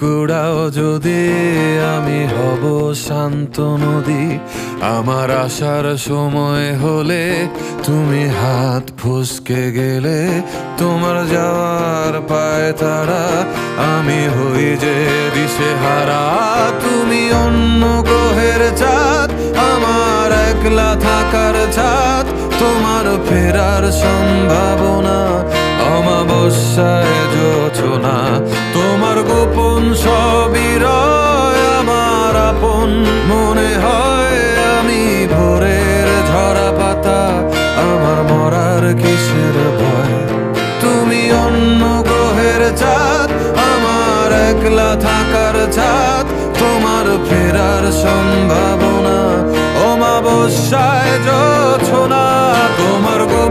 কুড়াও যদি আমি হব শান্ত নদী, আমার আসার সময় হলে তুমি হাত ফুসকে গেলে তোমার যাওয়ার পায় তারা, আমি হই যে দিশে হারা তুমি অন্য গ্রহের চাঁদ, আমার একলা থাকার ছাদ তোমার ফেরার সম্ভাবনা, অমাবস্যায় যোচনা তোমার গোপন সবই আমার আপন। মনে হয় আমি ভোরের পাতা আমার মরার কিসের ভয়। তুমি অন্য গ্রহের চাঁদ, আমার একলা থাকার ছাদ তোমার ফেরার সম্ভাবনা। অমাবস্যায় তোমার গোপন